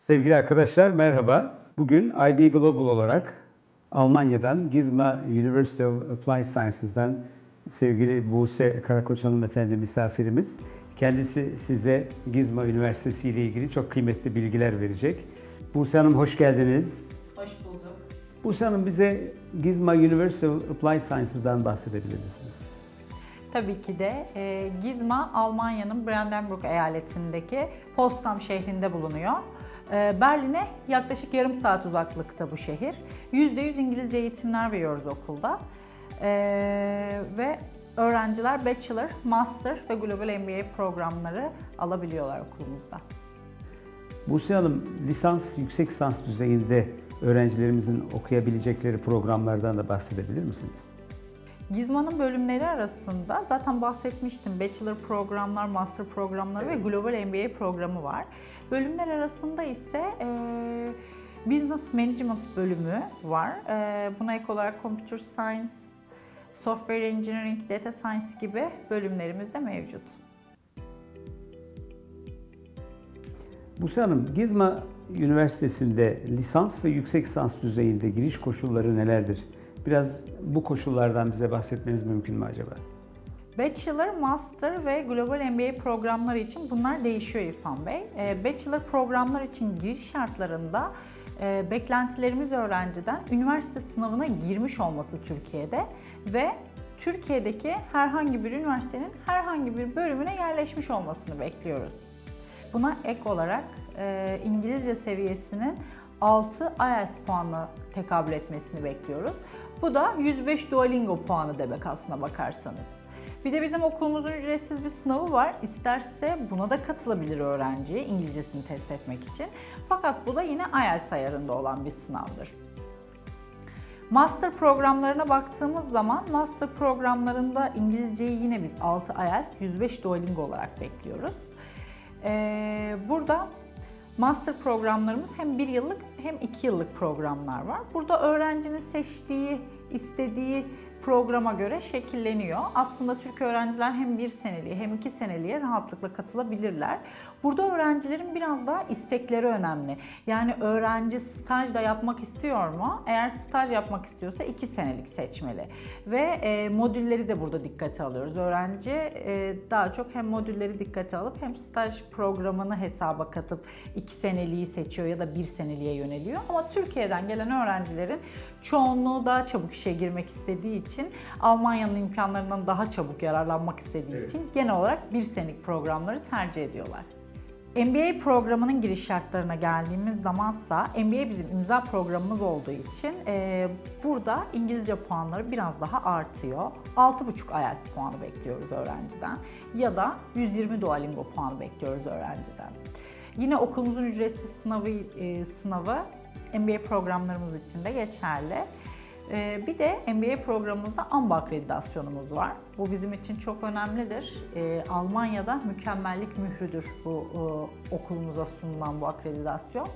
Sevgili arkadaşlar merhaba. Bugün IB Global olarak Almanya'dan Gizma University of Applied Sciences'dan sevgili Buse Karakoç hanımefendi misafirimiz. Kendisi size Gizma Üniversitesi ile ilgili çok kıymetli bilgiler verecek. Buse Hanım hoş geldiniz. Hoş bulduk. Buse Hanım bize Gizma University of Applied Sciences'dan bahsedebilir misiniz? Tabii ki de e, Gizma Almanya'nın Brandenburg eyaletindeki Potsdam şehrinde bulunuyor. E, Berlin'e yaklaşık yarım saat uzaklıkta bu şehir. %100 İngilizce eğitimler veriyoruz okulda. E, ve öğrenciler Bachelor, Master ve Global MBA programları alabiliyorlar okulumuzda. Buse Hanım lisans, yüksek lisans düzeyinde öğrencilerimizin okuyabilecekleri programlardan da bahsedebilir misiniz? Gizma'nın bölümleri arasında zaten bahsetmiştim. Bachelor programlar, master programları ve Global MBA programı var. Bölümler arasında ise e, Business Management bölümü var. E, buna ek olarak Computer Science, Software Engineering, Data Science gibi bölümlerimiz de mevcut. Buse Hanım, Gizma Üniversitesi'nde lisans ve yüksek lisans düzeyinde giriş koşulları nelerdir? Biraz bu koşullardan bize bahsetmeniz mümkün mü acaba? Bachelor, Master ve Global MBA programları için bunlar değişiyor İrfan Bey. Ee, Bachelor programlar için giriş şartlarında e, beklentilerimiz öğrenciden üniversite sınavına girmiş olması Türkiye'de ve Türkiye'deki herhangi bir üniversitenin herhangi bir bölümüne yerleşmiş olmasını bekliyoruz. Buna ek olarak e, İngilizce seviyesinin 6 IELTS puanına tekabül etmesini bekliyoruz. Bu da 105 Duolingo puanı demek aslına bakarsanız. Bir de bizim okulumuzun ücretsiz bir sınavı var. İsterse buna da katılabilir öğrenci İngilizcesini test etmek için. Fakat bu da yine IELTS ayarında olan bir sınavdır. Master programlarına baktığımız zaman master programlarında İngilizceyi yine biz 6 IELTS, 105 Duolingo olarak bekliyoruz. Ee, burada master programlarımız hem 1 yıllık hem 2 yıllık programlar var. Burada öğrencinin seçtiği, istediği programa göre şekilleniyor. Aslında Türk öğrenciler hem bir seneliğe hem iki seneliğe rahatlıkla katılabilirler. Burada öğrencilerin biraz daha istekleri önemli. Yani öğrenci staj da yapmak istiyor mu? Eğer staj yapmak istiyorsa iki senelik seçmeli. Ve e, modülleri de burada dikkate alıyoruz. Öğrenci e, daha çok hem modülleri dikkate alıp hem staj programını hesaba katıp iki seneliği seçiyor ya da bir seneliğe yöneliyor. Ama Türkiye'den gelen öğrencilerin çoğunluğu daha çabuk işe girmek istediği için Almanya'nın imkanlarından daha çabuk yararlanmak istediği Evet. için genel olarak bir senelik programları tercih ediyorlar. MBA programının giriş şartlarına geldiğimiz zamansa MBA bizim imza programımız olduğu için e, burada İngilizce puanları biraz daha artıyor. 6,5 IELTS puanı bekliyoruz öğrenciden ya da 120 Duolingo puanı bekliyoruz öğrenciden. Yine okulumuzun ücretsiz sınavı e, sınavı MBA programlarımız için de geçerli. Ee, Bir de MBA programımızda AMBA akreditasyonumuz var. Bu bizim için çok önemlidir. Ee, Almanya'da mükemmellik mührüdür bu e, okulumuza sunulan bu akreditasyon.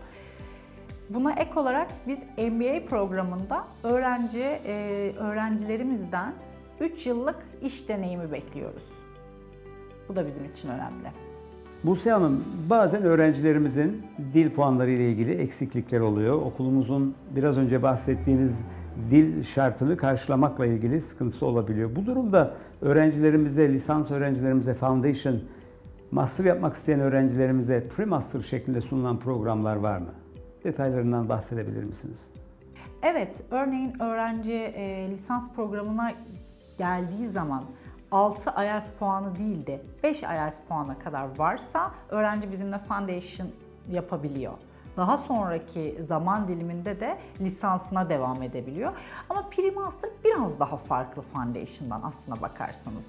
Buna ek olarak biz MBA programında öğrenci e, öğrencilerimizden 3 yıllık iş deneyimi bekliyoruz. Bu da bizim için önemli. Buse Hanım, bazen öğrencilerimizin dil puanları ile ilgili eksiklikler oluyor. Okulumuzun biraz önce bahsettiğiniz dil şartını karşılamakla ilgili sıkıntısı olabiliyor. Bu durumda öğrencilerimize, lisans öğrencilerimize foundation, master yapmak isteyen öğrencilerimize pre-master şeklinde sunulan programlar var mı? Detaylarından bahsedebilir misiniz? Evet, örneğin öğrenci e, lisans programına geldiği zaman 6 IELTS puanı değil de 5 IELTS puana kadar varsa öğrenci bizimle foundation yapabiliyor. Daha sonraki zaman diliminde de lisansına devam edebiliyor. Ama pre-master biraz daha farklı foundation'dan aslına bakarsanız.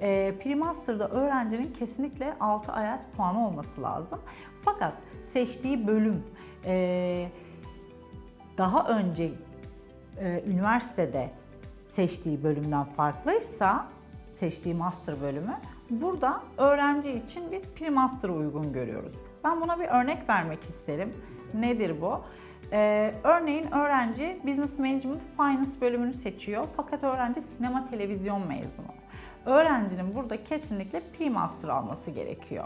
E, pre-master'da öğrencinin kesinlikle 6 IELTS puanı olması lazım. Fakat seçtiği bölüm e, daha önce e, üniversitede seçtiği bölümden farklıysa, seçtiği master bölümü, burada öğrenci için biz pre-master uygun görüyoruz. Ben buna bir örnek vermek isterim. Nedir bu? Ee, örneğin öğrenci Business Management Finance bölümünü seçiyor fakat öğrenci sinema televizyon mezunu. Öğrencinin burada kesinlikle pre-master alması gerekiyor.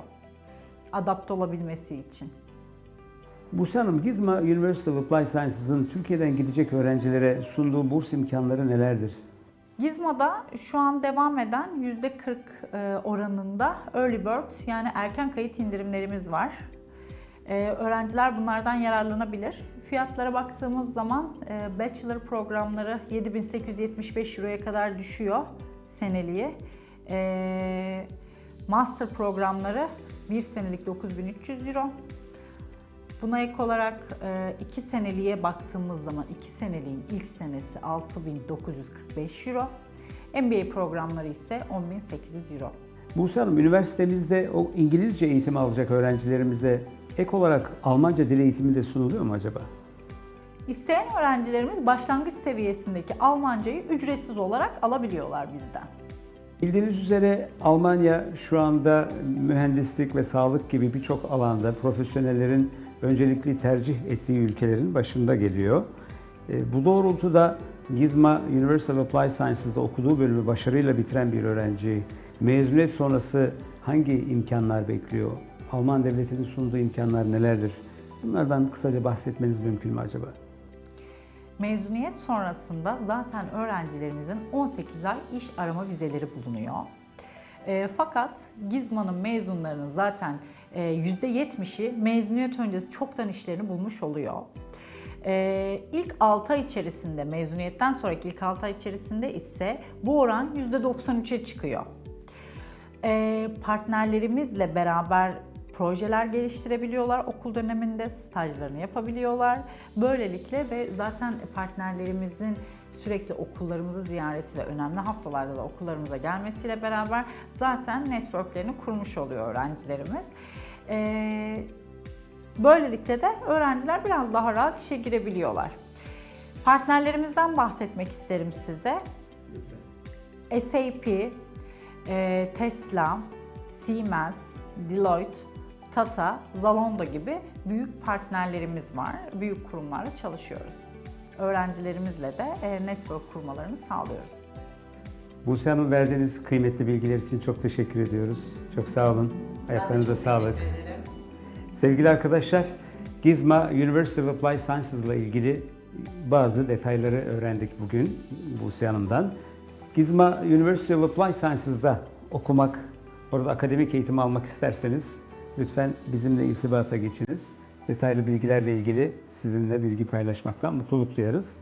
Adapte olabilmesi için. Buse Hanım, Gizma University of Applied Sciences'ın Türkiye'den gidecek öğrencilere sunduğu burs imkanları nelerdir? Gizmo'da şu an devam eden %40 e, oranında early bird yani erken kayıt indirimlerimiz var. E, Öğrenciler bunlardan yararlanabilir. Fiyatlara baktığımız zaman e, bachelor programları 7875 euroya kadar düşüyor seneliği. E, Master programları 1 senelik 9300 euro. Buna ek olarak 2 seneliğe baktığımız zaman 2 seneliğin ilk senesi 6945 euro. MBA programları ise 10800 euro. Buse Hanım, üniversitemizde o İngilizce eğitim alacak öğrencilerimize ek olarak Almanca dil eğitimi de sunuluyor mu acaba? İsteyen öğrencilerimiz başlangıç seviyesindeki Almancayı ücretsiz olarak alabiliyorlar bizden. Bildiğiniz üzere Almanya şu anda mühendislik ve sağlık gibi birçok alanda profesyonellerin öncelikli tercih ettiği ülkelerin başında geliyor. E, Bu doğrultuda Gizma University of Applied Sciences'da okuduğu bölümü başarıyla bitiren bir öğrenci mezuniyet sonrası hangi imkanlar bekliyor? Alman devletinin sunduğu imkanlar nelerdir? Bunlardan kısaca bahsetmeniz mümkün mü acaba? Mezuniyet sonrasında zaten öğrencilerimizin 18 ay iş arama vizeleri bulunuyor. E, fakat Gizma'nın mezunlarının zaten %70'i mezuniyet öncesi çoktan işlerini bulmuş oluyor. E, ilk 6 ay içerisinde, mezuniyetten sonraki ilk 6 ay içerisinde ise bu oran %93'e çıkıyor. E, partnerlerimizle beraber projeler geliştirebiliyorlar okul döneminde, stajlarını yapabiliyorlar. Böylelikle ve zaten partnerlerimizin sürekli okullarımızı ziyareti ve önemli haftalarda da okullarımıza gelmesiyle beraber zaten networklerini kurmuş oluyor öğrencilerimiz. Ee, böylelikle de öğrenciler biraz daha rahat işe girebiliyorlar. Partnerlerimizden bahsetmek isterim size. SAP, e, Tesla, Siemens, Deloitte, Tata, Zalando gibi büyük partnerlerimiz var. Büyük kurumlarla çalışıyoruz. Öğrencilerimizle de e, network kurmalarını sağlıyoruz. Buse Hanım verdiğiniz kıymetli bilgiler için çok teşekkür ediyoruz. Çok sağ olun. Ayaklarınıza sağlık. Sevgili arkadaşlar, Gizma University of Applied Sciences ile ilgili bazı detayları öğrendik bugün Buse Hanım'dan. Gizma University of Applied Sciences'da okumak, orada akademik eğitim almak isterseniz lütfen bizimle irtibata geçiniz. Detaylı bilgilerle ilgili sizinle bilgi paylaşmaktan mutluluk duyarız.